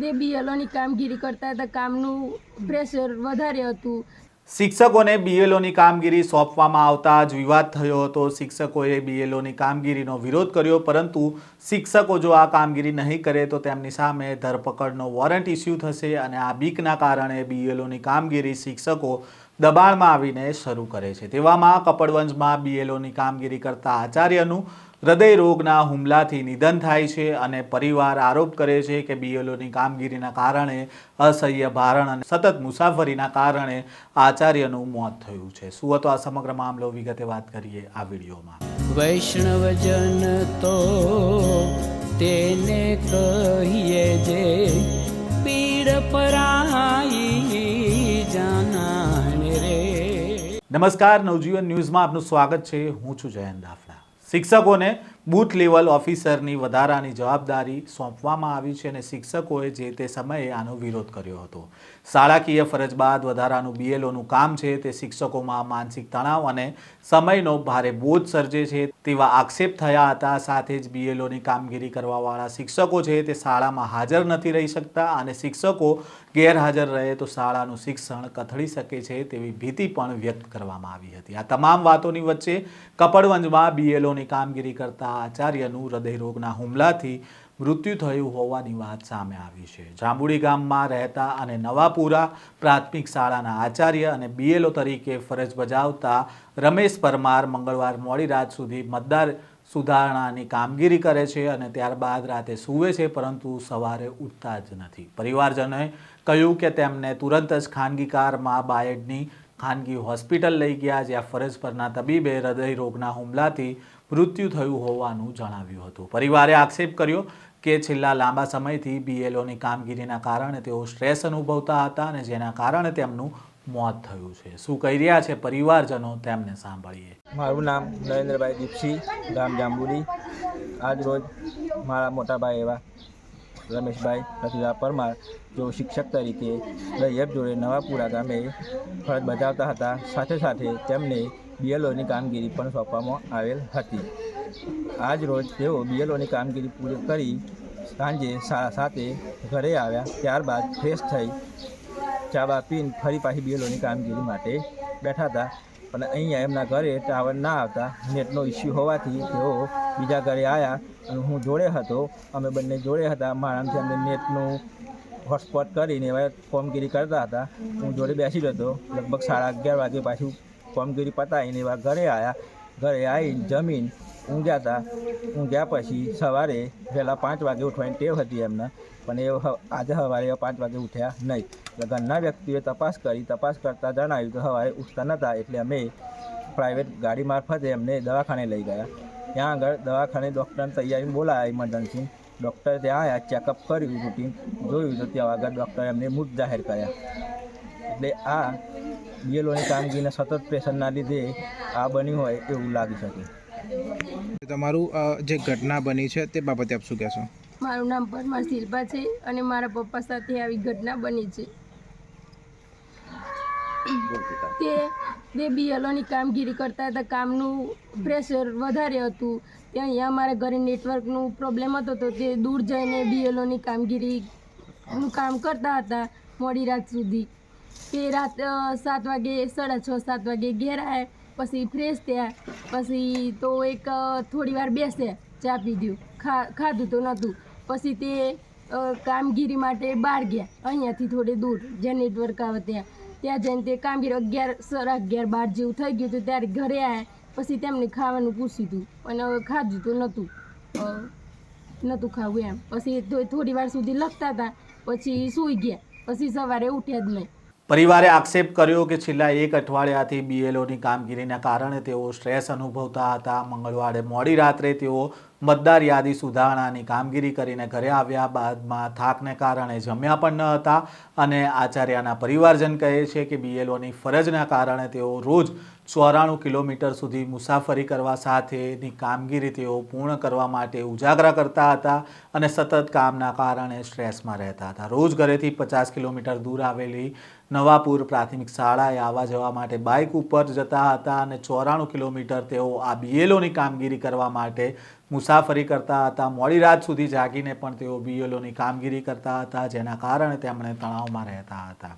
તે બીએલઓની કામગીરી કરતા હતા, કામનું પ્રેશર વધારે હતું. શિક્ષકોને બીએલઓની કામગીરી સોંપવામાં આવતા જ વિવાદ થયો હતો. શિક્ષકોએ બીએલઓની કામગીરીનો વિરોધ કર્યો, પરંતુ શિક્ષકો જો આ કામગીરી નહીં કરે તો તેમની સામે ધરપકડનો વોરંટ ઇસ્યુ થશે અને આ બીકના કારણે બીએલઓની કામગીરી શિક્ષકો દબાણમાં આવીને શરૂ કરે છે. તેવામાં કપડવંજમાં બીએલઓની કામગીરી કરતા આચાર્યનું હૃદય રોગના હુમલાથી નિધન થાય છે અને પરિવાર આરોપ કરે છે કે બીએલઓની કામગીરીના કારણે અસહ્ય ભારણ અને સતત મુસાફરીના કારણે આચાર્યનું મોત થયું છે. શું હતો આ સમગ્ર મામલો? વિગતે વાત કરીએ આ વિડીયોમાં. વૈષ્ણવજન તો તેને કહીએ જે પીડ પરાઈ જાના રે. નમસ્કાર નવજીવન ન્યૂઝમાં આપનું સ્વાગત છે. હું છું જયંત દાફડા. શિક્ષકોને બૂથ લેવલ ઓફિસરની વધારાની જવાબદારી સોંપવામાં આવી છે અને શિક્ષકોએ જે તે સમયે આનો વિરોધ કર્યો હતો. શાળાકીય ફરજ બાદ વધારાનું બીએલઓનું કામ છે તે શિક્ષકોમાં માનસિક તણાવ અને સમયનો ભારે બોજ સર્જે છે તેવા આક્ષેપ થયા હતા. સાથે જ બીએલઓની કામગીરી કરવાવાળા શિક્ષકો છે તે શાળામાં હાજર નથી રહી શકતા અને શિક્ષકો ગેરહાજર રહે તો શાળાનું શિક્ષણ કથળી શકે છે તેવી ભીતિ પણ વ્યક્ત કરવામાં આવી હતી. આ તમામ વાતોની વચ્ચે કપડવંજમાં બીએલઓની કામગીરી કરતા આચાર્યનું હૃદયરોગના હુમલાથી મૃત્યુ થયું હોવાની વાત સામે આવી છે. જાંબુડી ગામમાં રહેતા અને નવાપુરા પ્રાથમિક શાળાના આચાર્ય અને બીએલઓ તરીકે ફરજ બજાવતા રમેશ પરમાર મંગળવાર મોડી રાત સુધી મતદાર સુધારણાની કામગીરી કરે છે અને ત્યારબાદ રાતે સૂવે છે, પરંતુ સવારે ઉઠતા જ નથી. પરિવારજનોએ કહ્યું કે તેમને તુરંત જ ખાનગી કારમાં બાયડની ખાનગી હોસ્પિટલ લઈ ગયા, જ્યાં ફરજ પરના તબીબે હૃદયરોગના હુમલાથી મૃત્યુ થયું હોવાનું જણાવ્યું હતું. પરિવારે આક્ષેપ કર્યો કે છેલ્લા લાંબા સમયથી બીએલઓની કામગીરીના કારણે તેઓ સ્ટ્રેસ અનુભવતા હતા અને જેના કારણે તેમનું મોત થયું છે. શું કહી રહ્યા છે પરિવારજનો? તેમને સાંભળીએ. મારું નામ નરેન્દ્રભાઈ દીપસિંહ, ગામ જાંબુડી. આજ રોજ મારા મોટાભાઈ એવા રમેશભાઈ રતિલા પરમાર, જેઓ શિક્ષક તરીકે દૈયબ જોડે નવાપુરા ગામે ફરજ બજાવતા હતા, સાથે સાથે તેમને બીએલઓની કામગીરી પણ સોંપવામાં આવેલ હતી. આજ રોજ તેઓ બીએલઓની કામગીરી પૂરી કરી સાંજે સાતે ઘરે આવ્યા, ત્યારબાદ ફ્રેશ થઈ ચા બા પીને ફરી પાછી બીએલઓની કામગીરી માટે બેઠા હતા. પણ અહીંયા એમના ઘરે ટાવર ના આવતા નેટનો ઇસ્યુ હોવાથી તેઓ બીજા ઘરે આવ્યા અને હું જોડે હતો. અમે બંને જોડે હતા. મારાથી અમને નેટનું હોટસ્પોટ કરીને એવા ફોર્મગીરી કરતા હતા. હું જોડે બેસી રહ્યો હતો. લગભગ સાડા અગિયાર વાગે પાછું ફોર્મગીરી પતાવીને એવા ઘરે આવ્યા ઘરે આવીને જમીન ઊંઘ્યા હતા ઊંઘ્યા પછી સવારે વહેલા પાંચ વાગે ઉઠવાની ટેવ હતી એમને. પણ એ આજે સવારે પાંચ વાગે ઉઠ્યા નહીં. એટલે ઘરના વ્યક્તિએ તપાસ કરી. તપાસ કરતાં જણાવ્યું કે સવારે ઉઠતા નહોતા એટલે અમે પ્રાઇવેટ ગાડી મારફતે એમને દવાખાને લઈ ગયા. ત્યાં આગળ દવાખાને ડૉક્ટરને તૈયારી બોલાયા ઇમરજન્સી ડૉક્ટર ત્યાં આવ્યા ચેકઅપ કર્યું રૂટીન જોયું તો ત્યાં આગળ ડૉક્ટરે એમને મૃત જાહેર કર્યા. એટલે આ બીએલઓની કામગીરીના સતત પ્રેશરના લીધે આ બન્યું હોય એવું લાગી શકે. તમારું જે ઘટના બની છે તે બાબતે આપ શું કહેશો? મારું નામ પરમાર શિલ્પા છે અને મારા પપ્પા સાથે આવી ઘટના બની છે. તે તે બીએલઓની કામગીરી કરતા હતા. કામનું પ્રેશર વધારે હતું. તે અહીંયા અમારા ઘરે નેટવર્કનું પ્રોબ્લેમ હતો તો તે દૂર જઈને બીએલઓની કામગીરીનું કામ કરતા હતા મોડી રાત સુધી. તે રાત સાત વાગે, સાડા છ, સાત વાગે ઘેર આવે પછી ફ્રેશ થયા. પછી તો એક થોડી વાર બેસ્યા ચા પીધું ખા, ખાધું તો નહોતું. પછી તે કામગીરી માટે બહાર ગયા. અહીંયાથી થોડે દૂર જ્યાં નેટવર્ક આવે ત્યાં. ત્યાં જઈને તે કામગીરી અગિયાર સાડા અગિયાર, બાર જેવું થઈ ગયું હતું. ત્યારે ઘરે આવ્યા પછી તેમને ખાવાનું પૂછ્યું હતું પણ હવે ખાધું તો નહોતું. નહોતું ખાવું એમ. પછી થોડી વાર સુધી લખતા હતા. પછી સૂઈ ગયા. પછી સવારે ઉઠ્યા જ નહીં. પરિવારે આક્ષેપ કર્યો કે છેલ્લા એક અઠવાડિયાથી બીએલઓની કામગીરીના કારણે તેઓ સ્ટ્રેસ અનુભવતા હતા. મંગળવારે મોડી રાત્રે તેઓ મતદાર યાદી સુધારણાની કામગીરી કરીને ઘરે આવ્યા. બાદમાં થાકને કારણે જમ્યા પણ ન હતા અને આચાર્યના પરિવારજન કહે છે કે બીએલઓની ફરજના કારણે તેઓ રોજ ચોરાણું કિલોમીટર સુધી મુસાફરી કરવા સાથેની કામગીરી તેઓ પૂર્ણ કરવા માટે ઉજાગરા કરતા હતા અને સતત કામના કારણે સ્ટ્રેસમાં રહેતા હતા. રોજ ઘરેથી પચાસ કિલોમીટર દૂર આવેલી નવાપુર પ્રાથમિક શાળાએ આવવા જવા માટે બાઇક ઉપર જતા હતા અને ચોરાણું કિલોમીટર તેઓ આ બીએલઓની કામગીરી કરવા માટે મુસાફરી કરતા હતા. મોડી રાત સુધી જાગીને પણ તેઓ બીએલઓની કામગીરી કરતા હતા, જેના કારણે તેમણે તણાવમાં રહેતા હતા.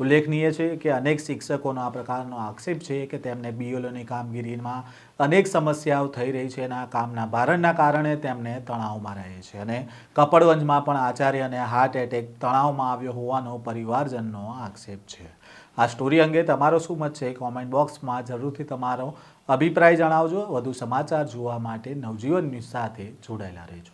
ઉલ્લેખનીય છે કે અનેક શિક્ષકોનો આ પ્રકારનો આક્ષેપ છે કે તેમને બીએલઓની કામગીરીમાં અનેક સમસ્યાઓ થઈ રહી છે અને આ કામના ભારણના કારણે તેમને તણાવમાં રહે છે. અને કપડવંજમાં પણ આચાર્યને હાર્ટ એટેક તણાવમાં આવ્યો હોવાનો પરિવારજનનો આક્ષેપ છે. આ સ્ટોરી અંગે તમારો શું મત છે? કોમેન્ટ બોક્સમાં જરૂરથી તમારો અભિપ્રાય જણાવજો. વધુ સમાચાર જોવા માટે નવજીવન ન્યૂઝ સાથે જોડાયેલા રહેજો.